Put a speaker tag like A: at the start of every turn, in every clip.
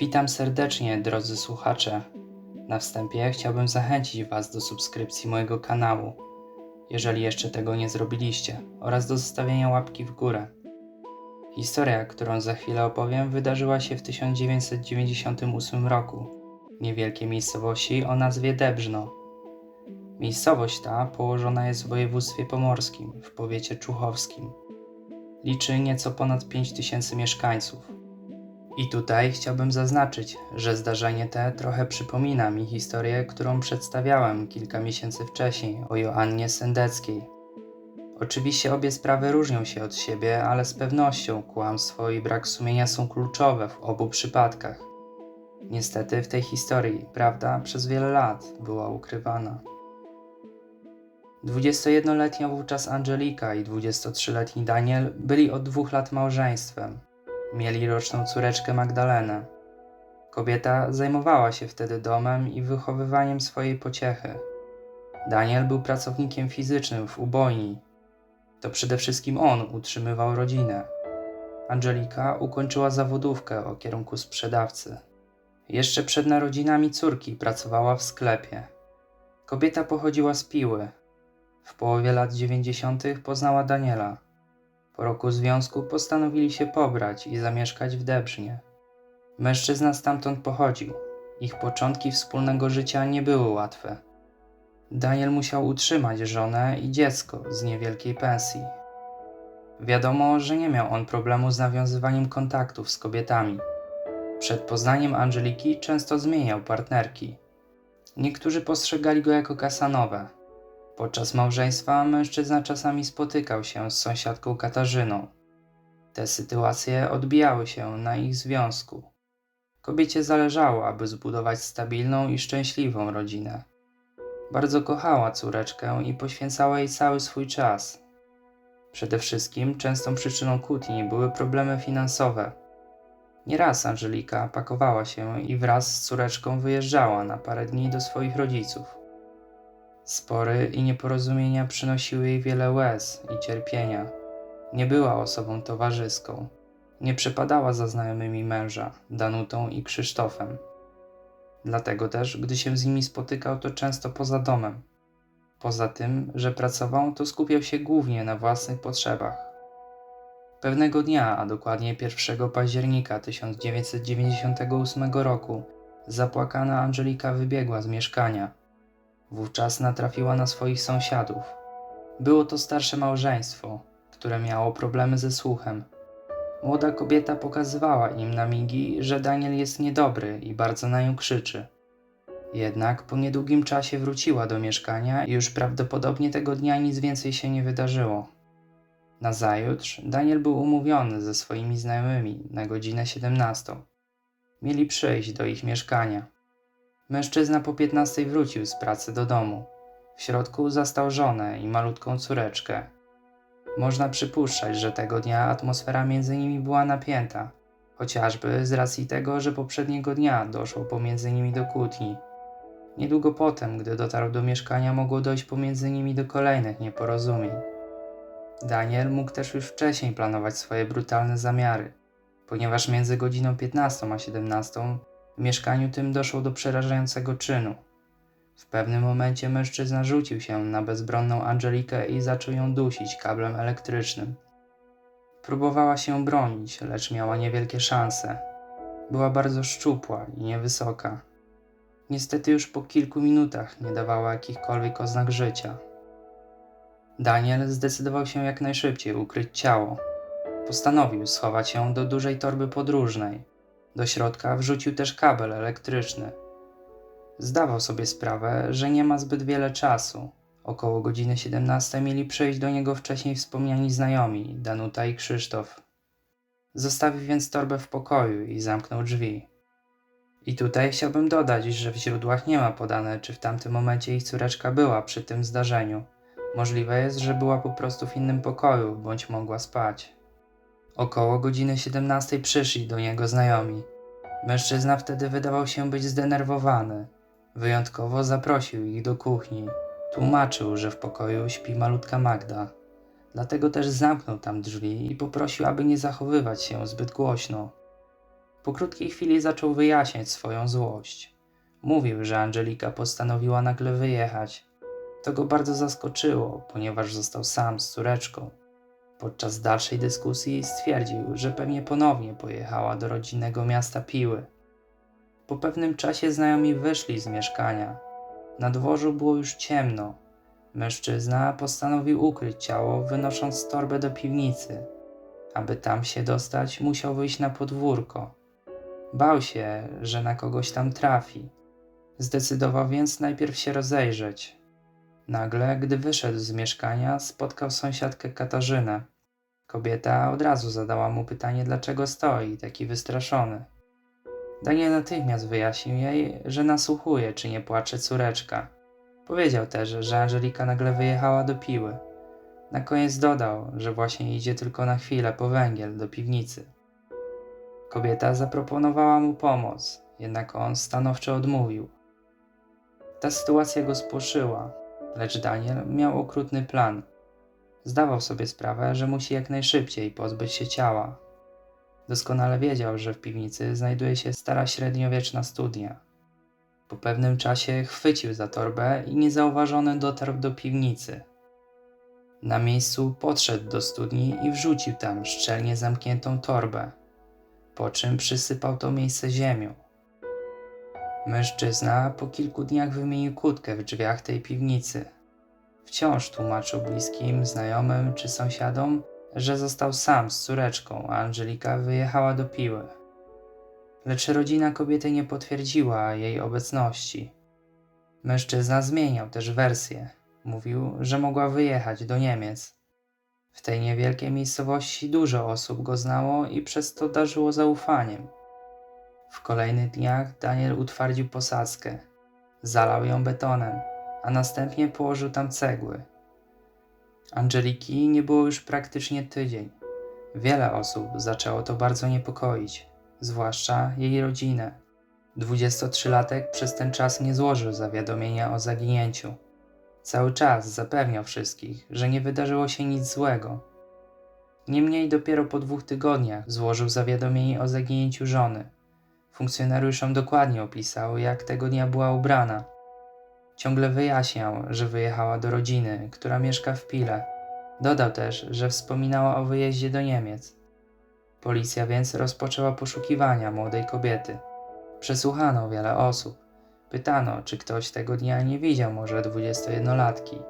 A: Witam serdecznie, drodzy słuchacze. Na wstępie chciałbym zachęcić Was do subskrypcji mojego kanału, jeżeli jeszcze tego nie zrobiliście, oraz do zostawienia łapki w górę. Historia, którą za chwilę opowiem, wydarzyła się w 1998 roku w niewielkiej miejscowości o nazwie Debrzno. Miejscowość ta położona jest w województwie pomorskim, w powiecie czuchowskim. Liczy nieco ponad 5000 mieszkańców. I tutaj chciałbym zaznaczyć, że zdarzenie te trochę przypomina mi historię, którą przedstawiałem kilka miesięcy wcześniej o Joannie Sendeckiej. Oczywiście obie sprawy różnią się od siebie, ale z pewnością kłamstwo i brak sumienia są kluczowe w obu przypadkach. Niestety w tej historii prawda przez wiele lat była ukrywana. 21-letnia wówczas Angelika i 23-letni Daniel byli od dwóch lat małżeństwem. Mieli roczną córeczkę Magdalenę. Kobieta zajmowała się wtedy domem i wychowywaniem swojej pociechy. Daniel był pracownikiem fizycznym w ubojni. To przede wszystkim on utrzymywał rodzinę. Angelika ukończyła zawodówkę o kierunku sprzedawcy. Jeszcze przed narodzinami córki pracowała w sklepie. Kobieta pochodziła z Piły. W połowie lat 90. poznała Daniela. Po roku związku postanowili się pobrać i zamieszkać w Debrznie. Mężczyzna stamtąd pochodził. Ich początki wspólnego życia nie były łatwe. Daniel musiał utrzymać żonę i dziecko z niewielkiej pensji. Wiadomo, że nie miał on problemu z nawiązywaniem kontaktów z kobietami. Przed poznaniem Angeliki często zmieniał partnerki. Niektórzy postrzegali go jako kasanowe. Podczas małżeństwa mężczyzna czasami spotykał się z sąsiadką Katarzyną. Te sytuacje odbijały się na ich związku. Kobiecie zależało, aby zbudować stabilną i szczęśliwą rodzinę. Bardzo kochała córeczkę i poświęcała jej cały swój czas. Przede wszystkim częstą przyczyną kłótni były problemy finansowe. Nieraz Angelika pakowała się i wraz z córeczką wyjeżdżała na parę dni do swoich rodziców. Spory i nieporozumienia przynosiły jej wiele łez i cierpienia. Nie była osobą towarzyską. Nie przepadała za znajomymi męża, Danutą i Krzysztofem. Dlatego też, gdy się z nimi spotykał, to często poza domem. Poza tym, że pracował, to skupiał się głównie na własnych potrzebach. Pewnego dnia, a dokładnie 1 października 1998 roku, zapłakana Angelika wybiegła z mieszkania. Wówczas natrafiła na swoich sąsiadów. Było to starsze małżeństwo, które miało problemy ze słuchem. Młoda kobieta pokazywała im na migi, że Daniel jest niedobry i bardzo na nią krzyczy. Jednak po niedługim czasie wróciła do mieszkania i już prawdopodobnie tego dnia nic więcej się nie wydarzyło. Nazajutrz Daniel był umówiony ze swoimi znajomymi na godzinę 17. Mieli przyjść do ich mieszkania. Mężczyzna po 15 wrócił z pracy do domu. W środku zastał żonę i malutką córeczkę. Można przypuszczać, że tego dnia atmosfera między nimi była napięta, chociażby z racji tego, że poprzedniego dnia doszło pomiędzy nimi do kłótni. Niedługo potem, gdy dotarł do mieszkania, mogło dojść pomiędzy nimi do kolejnych nieporozumień. Daniel mógł też już wcześniej planować swoje brutalne zamiary, ponieważ między godziną 15 a 17 w mieszkaniu tym doszło do przerażającego czynu. W pewnym momencie mężczyzna rzucił się na bezbronną Angelikę i zaczął ją dusić kablem elektrycznym. Próbowała się bronić, lecz miała niewielkie szanse. Była bardzo szczupła i niewysoka. Niestety już po kilku minutach nie dawała jakichkolwiek oznak życia. Daniel zdecydował się jak najszybciej ukryć ciało. Postanowił schować ją do dużej torby podróżnej. Do środka wrzucił też kabel elektryczny. Zdawał sobie sprawę, że nie ma zbyt wiele czasu. Około godziny 17 mieli przyjść do niego wcześniej wspomniani znajomi, Danuta i Krzysztof. Zostawił więc torbę w pokoju i zamknął drzwi. I tutaj chciałbym dodać, że w źródłach nie ma podane, czy w tamtym momencie ich córeczka była przy tym zdarzeniu. Możliwe jest, że była po prostu w innym pokoju, bądź mogła spać. Około godziny 17 przyszli do niego znajomi. Mężczyzna wtedy wydawał się być zdenerwowany. Wyjątkowo zaprosił ich do kuchni. Tłumaczył, że w pokoju śpi malutka Magda. Dlatego też zamknął tam drzwi i poprosił, aby nie zachowywać się zbyt głośno. Po krótkiej chwili zaczął wyjaśniać swoją złość. Mówił, że Angelika postanowiła nagle wyjechać. To go bardzo zaskoczyło, ponieważ został sam z córeczką. Podczas dalszej dyskusji stwierdził, że pewnie ponownie pojechała do rodzinnego miasta Piły. Po pewnym czasie znajomi wyszli z mieszkania. Na dworzu było już ciemno. Mężczyzna postanowił ukryć ciało, wynosząc torbę do piwnicy. Aby tam się dostać, musiał wyjść na podwórko. Bał się, że na kogoś tam trafi. Zdecydował więc najpierw się rozejrzeć. Nagle, gdy wyszedł z mieszkania, spotkał sąsiadkę Katarzynę. Kobieta od razu zadała mu pytanie, dlaczego stoi, taki wystraszony. Daniel natychmiast wyjaśnił jej, że nasłuchuje, czy nie płacze córeczka. Powiedział też, że Angelika nagle wyjechała do piły. Na koniec dodał, że właśnie idzie tylko na chwilę po węgiel do piwnicy. Kobieta zaproponowała mu pomoc, jednak on stanowczo odmówił. Ta sytuacja go spłoszyła, lecz Daniel miał okrutny plan. Zdawał sobie sprawę, że musi jak najszybciej pozbyć się ciała. Doskonale wiedział, że w piwnicy znajduje się stara średniowieczna studnia. Po pewnym czasie chwycił za torbę i niezauważony dotarł do piwnicy. Na miejscu podszedł do studni i wrzucił tam szczelnie zamkniętą torbę, po czym przysypał to miejsce ziemią. Mężczyzna po kilku dniach wymienił kłódkę w drzwiach tej piwnicy. Wciąż tłumaczył bliskim, znajomym czy sąsiadom, że został sam z córeczką, a Angelika wyjechała do Piły. Lecz rodzina kobiety nie potwierdziła jej obecności. Mężczyzna zmieniał też wersję. Mówił, że mogła wyjechać do Niemiec. W tej niewielkiej miejscowości dużo osób go znało i przez to darzyło zaufaniem. W kolejnych dniach Daniel utwardził posadzkę. Zalał ją betonem, a następnie położył tam cegły. Angeliki nie było już praktycznie tydzień. Wiele osób zaczęło to bardzo niepokoić, zwłaszcza jej rodzinę. 23-latek przez ten czas nie złożył zawiadomienia o zaginięciu. Cały czas zapewniał wszystkich, że nie wydarzyło się nic złego. Niemniej dopiero po dwóch tygodniach złożył zawiadomienie o zaginięciu żony. Funkcjonariuszom dokładnie opisał, jak tego dnia była ubrana. Ciągle wyjaśniał, że wyjechała do rodziny, która mieszka w Pile. Dodał też, że wspominała o wyjeździe do Niemiec. Policja więc rozpoczęła poszukiwania młodej kobiety. Przesłuchano wiele osób. Pytano, czy ktoś tego dnia nie widział może 21-latki.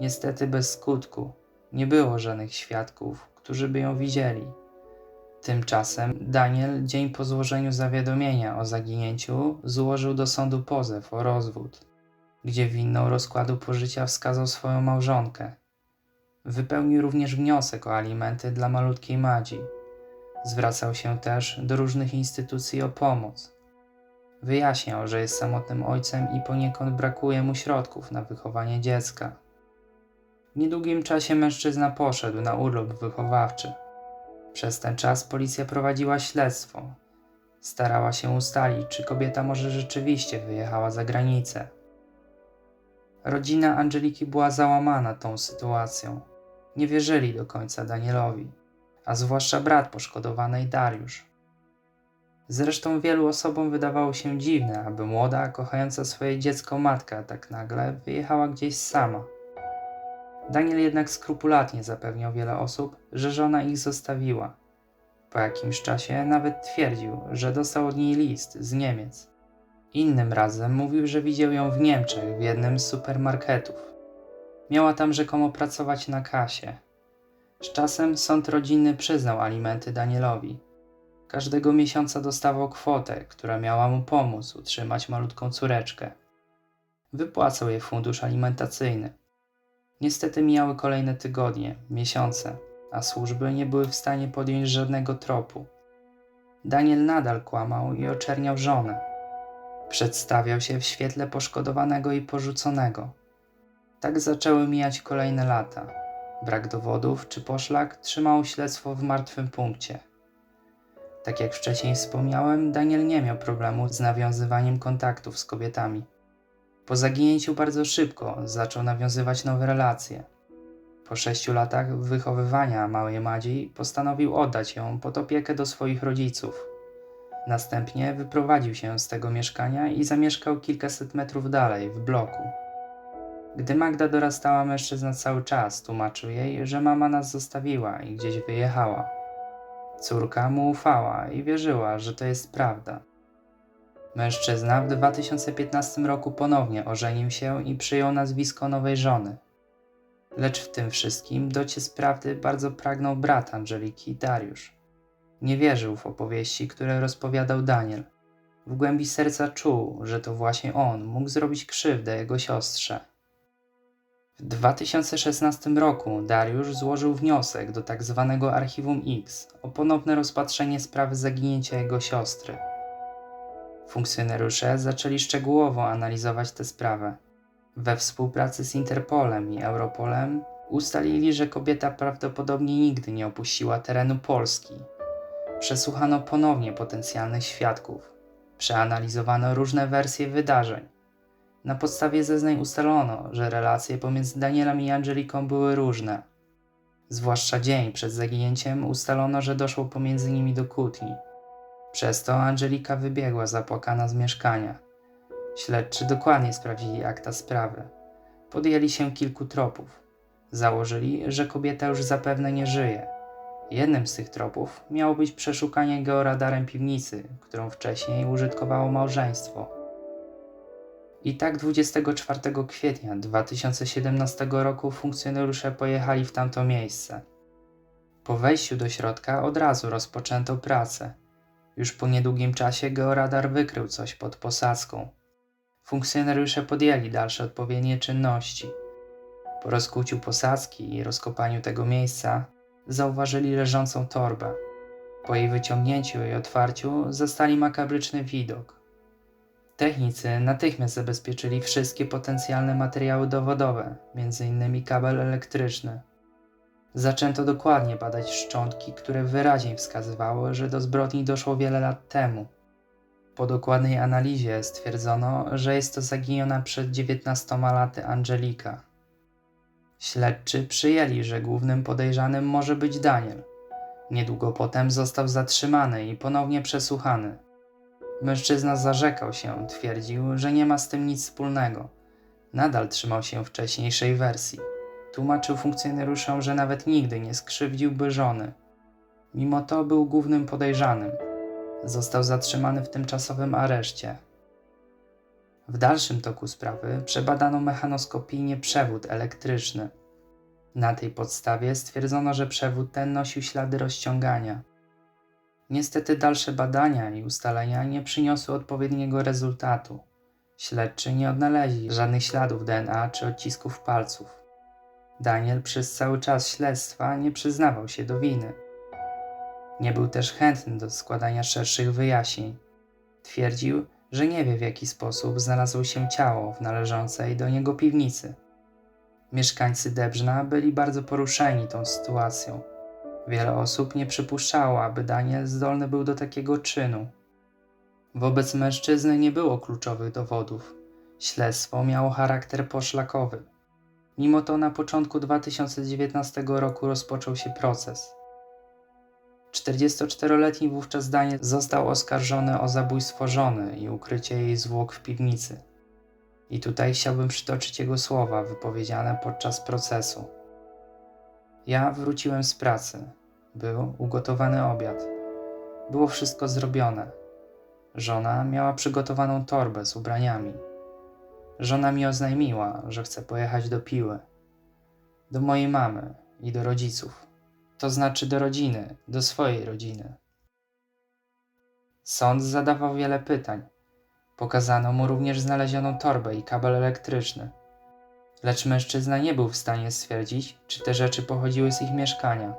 A: Niestety bez skutku. Nie było żadnych świadków, którzy by ją widzieli. Tymczasem Daniel, dzień po złożeniu zawiadomienia o zaginięciu, złożył do sądu pozew o rozwód, gdzie winną rozkładu pożycia wskazał swoją małżonkę. Wypełnił również wniosek o alimenty dla malutkiej Madzi. Zwracał się też do różnych instytucji o pomoc. Wyjaśniał, że jest samotnym ojcem i poniekąd brakuje mu środków na wychowanie dziecka. W niedługim czasie mężczyzna poszedł na urlop wychowawczy. Przez ten czas policja prowadziła śledztwo. Starała się ustalić, czy kobieta może rzeczywiście wyjechała za granicę. Rodzina Angeliki była załamana tą sytuacją. Nie wierzyli do końca Danielowi, a zwłaszcza brat poszkodowanej Dariusz. Zresztą wielu osobom wydawało się dziwne, aby młoda, kochająca swoje dziecko matka tak nagle wyjechała gdzieś sama. Daniel jednak skrupulatnie zapewniał wiele osób, że żona ich zostawiła. Po jakimś czasie nawet twierdził, że dostał od niej list z Niemiec. Innym razem mówił, że widział ją w Niemczech w jednym z supermarketów. Miała tam rzekomo pracować na kasie. Z czasem sąd rodzinny przyznał alimenty Danielowi. Każdego miesiąca dostawał kwotę, która miała mu pomóc utrzymać malutką córeczkę. Wypłacał jej fundusz alimentacyjny. Niestety mijały kolejne tygodnie, miesiące, a służby nie były w stanie podjąć żadnego tropu. Daniel nadal kłamał i oczerniał żonę. Przedstawiał się w świetle poszkodowanego i porzuconego. Tak zaczęły mijać kolejne lata. Brak dowodów czy poszlak trzymał śledztwo w martwym punkcie. Tak jak wcześniej wspomniałem, Daniel nie miał problemu z nawiązywaniem kontaktów z kobietami. Po zaginięciu bardzo szybko zaczął nawiązywać nowe relacje. Po sześciu latach wychowywania małej Madzi postanowił oddać ją pod opiekę do swoich rodziców. Następnie wyprowadził się z tego mieszkania i zamieszkał kilkaset metrów dalej, w bloku. Gdy Magda dorastała, mężczyzna cały czas tłumaczył jej, że mama nas zostawiła i gdzieś wyjechała. Córka mu ufała i wierzyła, że to jest prawda. Mężczyzna w 2015 roku ponownie ożenił się i przyjął nazwisko nowej żony. Lecz w tym wszystkim dociec prawdy bardzo pragnął brat Angeliki, Dariusz. Nie wierzył w opowieści, które rozpowiadał Daniel. W głębi serca czuł, że to właśnie on mógł zrobić krzywdę jego siostrze. W 2016 roku Dariusz złożył wniosek do tzw. Tak Archiwum X o ponowne rozpatrzenie sprawy zaginięcia jego siostry. Funkcjonariusze zaczęli szczegółowo analizować tę sprawę. We współpracy z Interpolem i Europolem ustalili, że kobieta prawdopodobnie nigdy nie opuściła terenu Polski. Przesłuchano ponownie potencjalnych świadków. Przeanalizowano różne wersje wydarzeń. Na podstawie zeznań ustalono, że relacje pomiędzy Danielem i Angeliką były różne. Zwłaszcza dzień przed zaginięciem ustalono, że doszło pomiędzy nimi do kłótni. Przez to Angelika wybiegła zapłakana z mieszkania. Śledczy dokładnie sprawdzili akta sprawy. Podjęli się kilku tropów. Założyli, że kobieta już zapewne nie żyje. Jednym z tych tropów miało być przeszukanie georadarem piwnicy, którą wcześniej użytkowało małżeństwo. I tak 24 kwietnia 2017 roku funkcjonariusze pojechali w tamto miejsce. Po wejściu do środka od razu rozpoczęto pracę. Już po niedługim czasie georadar wykrył coś pod posadzką. Funkcjonariusze podjęli dalsze odpowiednie czynności. Po rozkuciu posadzki i rozkopaniu tego miejsca zauważyli leżącą torbę. Po jej wyciągnięciu i otwarciu zastali makabryczny widok. Technicy natychmiast zabezpieczyli wszystkie potencjalne materiały dowodowe, m.in. kabel elektryczny. Zaczęto dokładnie badać szczątki, które wyraźnie wskazywały, że do zbrodni doszło wiele lat temu. Po dokładnej analizie stwierdzono, że jest to zaginiona przed 19 laty Angelika. Śledczy przyjęli, że głównym podejrzanym może być Daniel. Niedługo potem został zatrzymany i ponownie przesłuchany. Mężczyzna zarzekał się, twierdził, że nie ma z tym nic wspólnego. Nadal trzymał się wcześniejszej wersji. Tłumaczył funkcjonariuszom, że nawet nigdy nie skrzywdziłby żony. Mimo to był głównym podejrzanym. Został zatrzymany w tymczasowym areszcie. W dalszym toku sprawy przebadano mechanoskopijnie przewód elektryczny. Na tej podstawie stwierdzono, że przewód ten nosił ślady rozciągania. Niestety dalsze badania i ustalenia nie przyniosły odpowiedniego rezultatu. Śledczy nie odnaleźli żadnych śladów DNA czy odcisków palców. Daniel przez cały czas śledztwa nie przyznawał się do winy. Nie był też chętny do składania szerszych wyjaśnień. Twierdził, że nie wie w jaki sposób znalazło się ciało w należącej do niego piwnicy. Mieszkańcy Debrzna byli bardzo poruszeni tą sytuacją. Wiele osób nie przypuszczało, aby Daniel zdolny był do takiego czynu. Wobec mężczyzny nie było kluczowych dowodów. Śledztwo miało charakter poszlakowy. Mimo to na początku 2019 roku rozpoczął się proces. 44-letni wówczas Daniel został oskarżony o zabójstwo żony i ukrycie jej zwłok w piwnicy. I tutaj chciałbym przytoczyć jego słowa wypowiedziane podczas procesu. Ja wróciłem z pracy. Był ugotowany obiad. Było wszystko zrobione. Żona miała przygotowaną torbę z ubraniami. Żona mi oznajmiła, że chce pojechać do Piły, do mojej mamy i do rodziców, to znaczy do rodziny, do swojej rodziny. Sąd zadawał wiele pytań. Pokazano mu również znalezioną torbę i kabel elektryczny. Lecz mężczyzna nie był w stanie stwierdzić, czy te rzeczy pochodziły z ich mieszkania.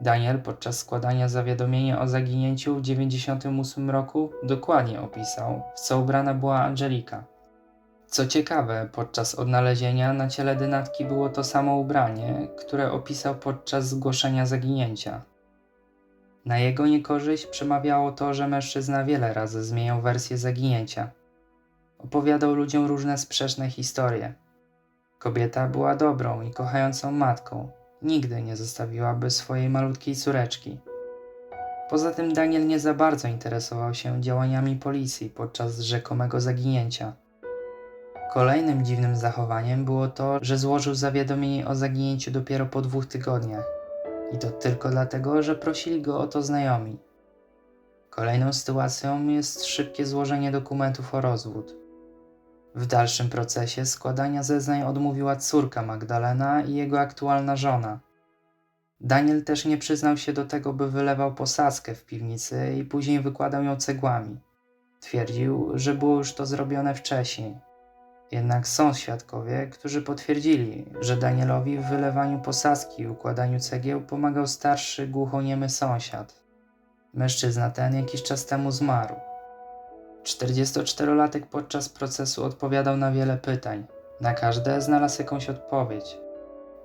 A: Daniel podczas składania zawiadomienia o zaginięciu w 1998 roku dokładnie opisał, w co ubrana była Angelika. Co ciekawe, podczas odnalezienia na ciele dynatki było to samo ubranie, które opisał podczas zgłoszenia zaginięcia. Na jego niekorzyść przemawiało to, że mężczyzna wiele razy zmieniał wersję zaginięcia. Opowiadał ludziom różne sprzeczne historie. Kobieta była dobrą i kochającą matką, nigdy nie zostawiłaby swojej malutkiej córeczki. Poza tym Daniel nie za bardzo interesował się działaniami policji podczas rzekomego zaginięcia. Kolejnym dziwnym zachowaniem było to, że złożył zawiadomienie o zaginięciu dopiero po dwóch tygodniach. I to tylko dlatego, że prosili go o to znajomi. Kolejną sytuacją jest szybkie złożenie dokumentów o rozwód. W dalszym procesie składania zeznań odmówiła córka Magdalena i jego aktualna żona. Daniel też nie przyznał się do tego, by wylewał posadzkę w piwnicy i później wykładał ją cegłami. Twierdził, że było już to zrobione wcześniej. Jednak są świadkowie, którzy potwierdzili, że Danielowi w wylewaniu posadzki i układaniu cegieł pomagał starszy głuchoniemy sąsiad. Mężczyzna ten jakiś czas temu zmarł. 44-latek podczas procesu odpowiadał na wiele pytań. Na każde znalazł jakąś odpowiedź.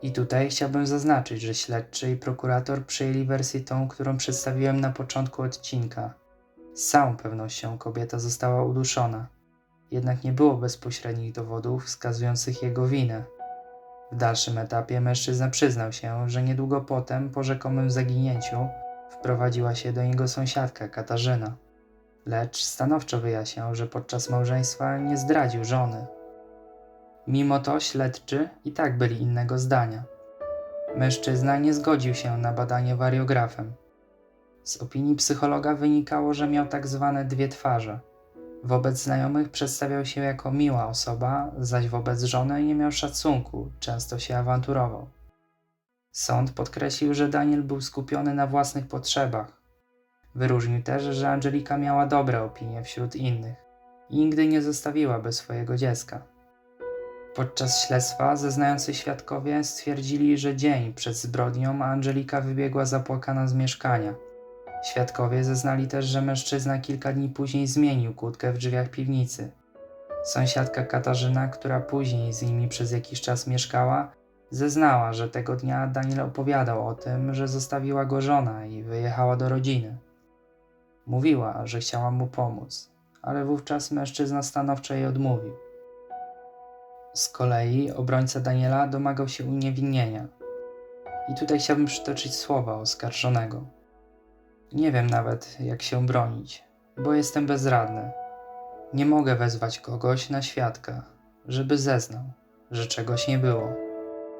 A: I tutaj chciałbym zaznaczyć, że śledczy i prokurator przyjęli wersję tą, którą przedstawiłem na początku odcinka. Z całą pewnością kobieta została uduszona, jednak nie było bezpośrednich dowodów wskazujących jego winę. W dalszym etapie mężczyzna przyznał się, że niedługo potem, po rzekomym zaginięciu, wprowadziła się do niego sąsiadka Katarzyna. Lecz stanowczo wyjaśniał, że podczas małżeństwa nie zdradził żony. Mimo to śledczy i tak byli innego zdania. Mężczyzna nie zgodził się na badanie wariografem. Z opinii psychologa wynikało, że miał tak zwane dwie twarze. Wobec znajomych przedstawiał się jako miła osoba, zaś wobec żony nie miał szacunku, często się awanturował. Sąd podkreślił, że Daniel był skupiony na własnych potrzebach. Wyróżnił też, że Angelika miała dobre opinie wśród innych i nigdy nie zostawiłaby swojego dziecka. Podczas śledztwa zeznający świadkowie stwierdzili, że dzień przed zbrodnią Angelika wybiegła zapłakana z mieszkania. Świadkowie zeznali też, że mężczyzna kilka dni później zmienił kłódkę w drzwiach piwnicy. Sąsiadka Katarzyna, która później z nimi przez jakiś czas mieszkała, zeznała, że tego dnia Daniel opowiadał o tym, że zostawiła go żona i wyjechała do rodziny. Mówiła, że chciała mu pomóc, ale wówczas mężczyzna stanowczo jej odmówił. Z kolei obrońca Daniela domagał się uniewinnienia. I tutaj chciałbym przytoczyć słowa oskarżonego. Nie wiem nawet, jak się bronić, bo jestem bezradny. Nie mogę wezwać kogoś na świadka, żeby zeznał, że czegoś nie było,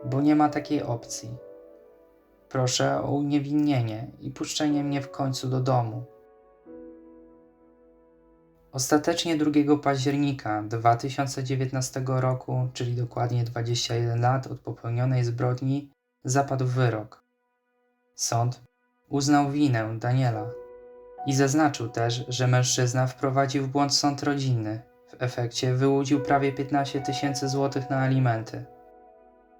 A: bo nie ma takiej opcji. Proszę o uniewinnienie i puszczenie mnie w końcu do domu. Ostatecznie 2 października 2019 roku, czyli dokładnie 21 lat od popełnionej zbrodni, zapadł wyrok. Sąd uznał winę Daniela i zaznaczył też, że mężczyzna wprowadził w błąd sąd rodzinny. W efekcie wyłudził prawie 15 tysięcy złotych na alimenty.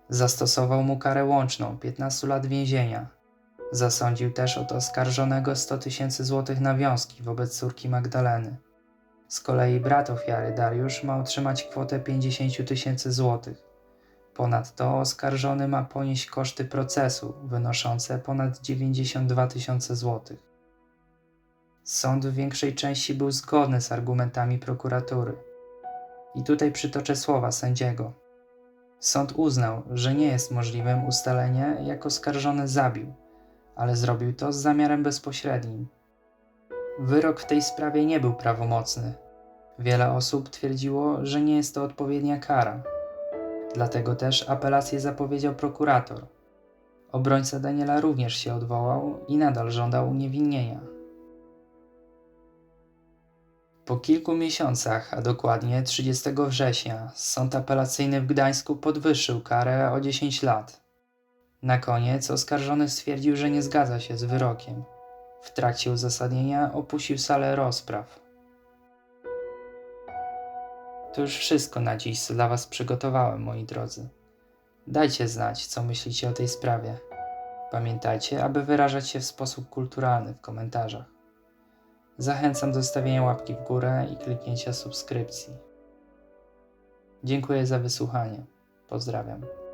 A: Zastosował mu karę łączną 15 lat więzienia. Zasądził też od oskarżonego 100 tysięcy złotych nawiązki wobec córki Magdaleny. Z kolei brat ofiary Dariusz ma otrzymać kwotę 50 tysięcy złotych. Ponadto oskarżony ma ponieść koszty procesu wynoszące ponad 92 tysiące złotych. Sąd w większej części był zgodny z argumentami prokuratury. I tutaj przytoczę słowa sędziego. Sąd uznał, że nie jest możliwym ustalenie, jak oskarżony zabił, ale zrobił to z zamiarem bezpośrednim. Wyrok w tej sprawie nie był prawomocny. Wiele osób twierdziło, że nie jest to odpowiednia kara. Dlatego też apelację zapowiedział prokurator. Obrońca Daniela również się odwołał i nadal żądał uniewinnienia. Po kilku miesiącach, a dokładnie 30 września, sąd apelacyjny w Gdańsku podwyższył karę o 10 lat. Na koniec oskarżony stwierdził, że nie zgadza się z wyrokiem. W trakcie uzasadnienia opuścił salę rozpraw. To już wszystko na dziś, co dla Was przygotowałem, moi drodzy. Dajcie znać, co myślicie o tej sprawie. Pamiętajcie, aby wyrażać się w sposób kulturalny w komentarzach. Zachęcam do zostawienia łapki w górę i kliknięcia subskrypcji. Dziękuję za wysłuchanie. Pozdrawiam.